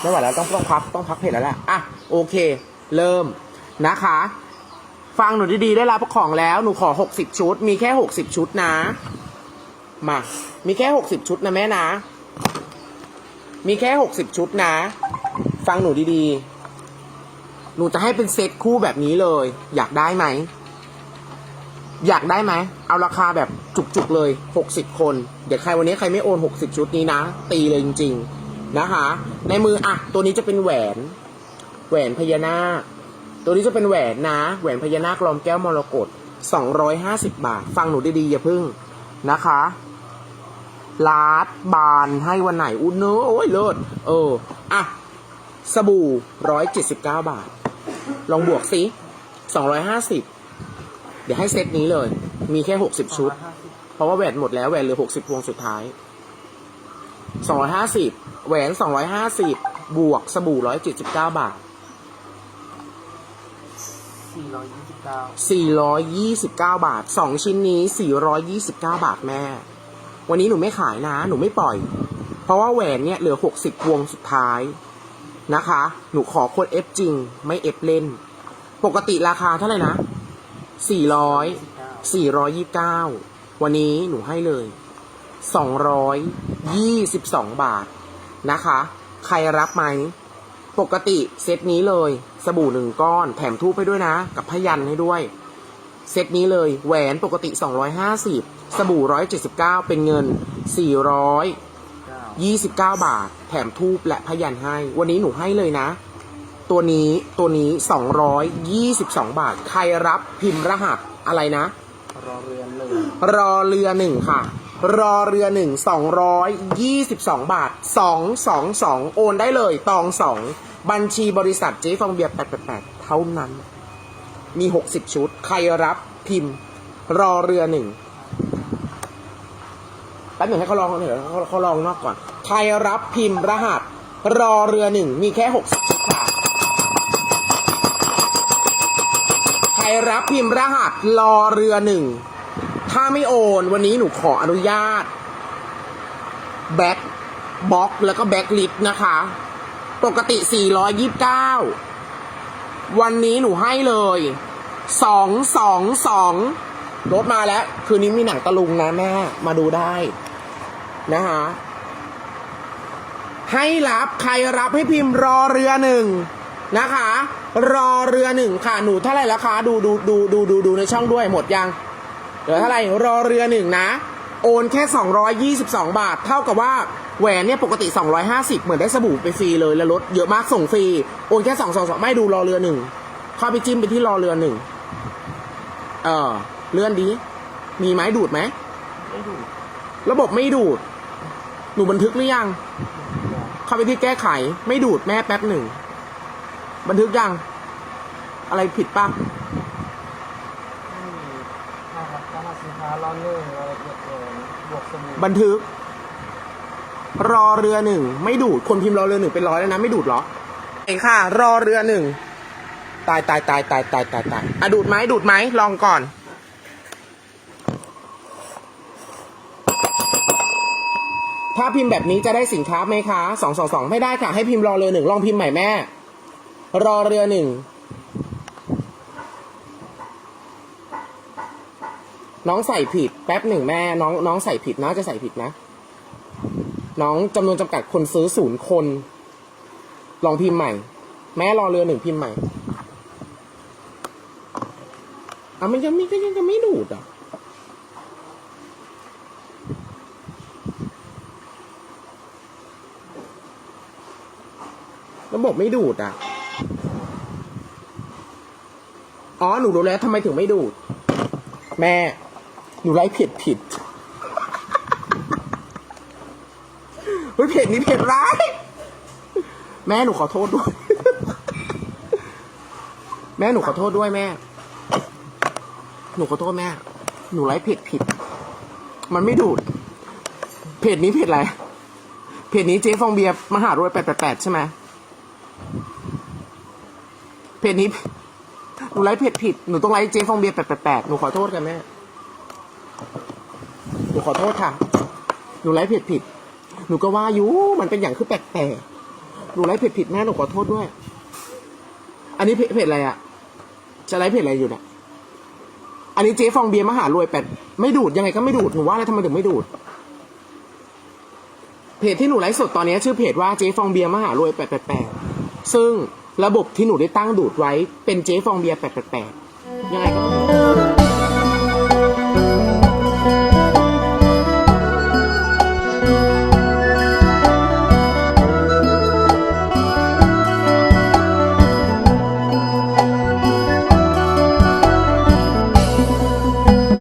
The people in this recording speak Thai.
ไม่ไหวแล้วต้องต้องพักต้องพักเพจแล้วแหละอะโอเค เริ่มนะคะ ฟังหนูดีๆได้รับของแล้วหนูขอหกสิบชุด มีแค่หกสิบชุดนะ มา มีแค่หกสิบชุดนะแม่นะ มีแค่หกสิบชุดนะ ฟังหนูดีๆ หนูจะให้เป็นเซตคู่แบบนี้เลย อยากได้ไหม อยากได้ไหม เอาราคาแบบจุกๆเลยหกสิบคน เดี๋ยวใครวันนี้ใครไม่โอนหกสิบชุดนี้นะ ตีเลยจริงๆ นะคะ ในมืออะตัวนี้จะเป็นแหวน แหวนพญานาค ตัวนี้จะเป็นแหวนนะ แหวนพญานาคลอมแก้วมรกตสองร้อยห้าสิบบาท ฟังหนูดีๆ อย่าพึ่งนะคะลาดบานให้วันไหนอุ้นเนอะโอ้ยเลิศเอออะสบู่ร้อยเจ็ดสิบเก้าบาท ลองบวกสิสองร้อยห้าสิบเดี๋ยวให้เซตนี้เลย มีแค่หกสิบชุด เพราะว่าแหวนหมดแล้วแหวนเหลือหกสิบพวงสุดท้าย สองร้อยห้าสิบแหวนสองร้อยห้าสิบบวกสบู่ร้อยเจ็ดสิบเก้าบาทสี่ร้อยยี่สิบเก้าสี่ร้อยยี่สิบเก้าบาทสองชิ้นนี้สี่ร้อยยี่สิบเก้าบาทแม่ วันนี้หนูไม่ขายนะ หนูไม่ปล่อย เพราะว่าแหวนเนี่ยเหลือหกสิบวงสุดท้ายนะคะ หนูขอคนเอฟจริง ไม่เอฟเล่น ปกติราคาเท่าไหร่นะสี่ร้อยสี่เก้า429 วันนี้หนูให้เลย 222 บาทนะคะ ใครรับไหม ปกติเซตนี้เลย สบู่หนึ่งก้อน แถมทูบไปด้วยนะ กับพยันให้ด้วย เซตนี้เลย แหวนปกติ 250 สบู่ 179 เป็นเงิน 429เก้าบาท แถมทูบและพยันให้ วันนี้หนูให้เลยนะ ตัวนี้ตัวนี้ 222 บาท ใครรับพิมพ์รหัสอะไรนะ รอเรือหนึ่งรอเรือหนึ่งค่ะ รอเรือหนึ่งสองร้อยยี่สิบสองบาทสองสองสองโอนได้เลย ตองสองบัญชีบริษัทเจ๊ฟองเบียร์แปดแปดแปดเท่านั้น มีหกสิบชุด ใครรับพิมพ์ รอเรือหนึ่งแป๊บหนึ่งให้เขาลองเดี๋ยวเขาเขาลองนอกก่อน ใครรับพิมพ์รหัส รอเรือหนึ่งมีแค่หกสิบชุดค่ะใครรับพิมพ์รหัสรอเรือหนึ่ง ถ้าไม่โอน วันนี้หนูขออนุญาตแบ็คบล็อกแล้วก็แบ็คลิสนะคะ ปกติ 429 วันนี้หนูให้เลย 222 รถมาแล้ว คืนนี้มีหนังตะลุงนะแม่ มาดูได้ นะคะให้รับใครรับให้พิมพ์รอเรือหนึ่งนะคะ รอเรือหนึ่งค่ะ หนูเท่าไหร่ราคาดูดูดูดูดูดูในช่องด้วยหมดยัง ลือเท่าไหร่รอเรือหนึ่งนะ โอนแค่ 222 บาท เท่ากับว่าแหวนเนี่ยปกติ 250 เหมือนได้สบู่ไปฟรีเลยแล้วลดเยอะมากส่งฟรี โอนแค่222ไม่ดูรอเรือหนึ่งเข้าไปจิ้มไปที่รอเรือหนึ่งเออเลื่อนดี มีไหมดูดไหมไม่ดูระบบไม่ดูด หนูบันทึกหรือยัง เข้าไปที่แก้ไข ไม่ดูดแม่แป๊บหนึ่ง บันทึกยัง อะไรผิดปะ ไม่มีนะครับรหัสสิน ค้ารอหนึ่งรายละเอียดเกินบวกสมุดบันทึก รอเรือหนึ่งไม่ดูด คนพิมพ์รอเรือหนึ่งเป็นร้อยแล้วนะไม่ดูดเหรอไอ้ค่ะ รอเรือหนึ่งตายตายตายตายตายตายตายอะดูดไหมดูดไหมลองก่อน ถ้าพิมพ์แบบนี้จะได้สินค้าไหมคะสองสองสองไม่ได้ค่ะ ให้พิมพ์รอเรือหนึ่งลองพิมพ์ใหม่แม่ รอเรือหนึ่ง น้องใส่ผิด แป๊บหนึ่งแม่น้องน้องใส่ผิดนะจะใส่ผิดนะ น้องจำนวนจำกัดคนซื้อศูนย์คน ลองพิมพ์ใหม่ แม่รอเรือหนึ่งพิมพ์ใหม่อะมันยังไม่ก็ยังจะไม่ดูดอะระบบไม่ดูดอะ อ๋อ หนูรู้แล้วทำไมถึงไม่ดูด แม่ หนูไลฟ์เพจผิดเฮ้ยเพจนี้เพจร้าย แม่หนูขอโทษด้วย แม่หนูขอโทษด้วยแม่ หนูขอโทษแม่ หนูไลฟ์เพจผิด มันไม่ดูด เพจนี้เพจอะไร เพจนี้เจ๊ฟองเบียร์มหารวยแปดแปดแปดใช่ไหมเพจนี้หนูไลฟ์เพจผิด หนูต้องไลฟ์เจ๊ฟองเบียร์แปดแปดแปดหนูขอโทษกันแม่ หนูขอโทษค่ะ หนูไลฟ์เพจผิด หนูก็ว่าอยู่มันเป็นอย่างคือแปลกหนูไลฟ์เพจผิดแม่หนูขอโทษด้วย อันนี้เพจอะไรอะจะไลฟ์เพจอะไรอยู่เนี่ย อันนี้เจ๊ฟองเบียร์มหารวยแปดไม่ดูดยังไงก็ไม่ดูด หนูว่าแล้วทำไมถึงไม่ดูด เพจที่หนูไลฟ์สดตอนนี้ชื่อเพจว่าเจ๊ฟองเบียร์มหารวยแปดแปดแปดซึ่งระบบที่หนูได้ตั้งดูดไว้เป็นเจ๊ฟองเบียร์แปดแปดแปดยังไงก็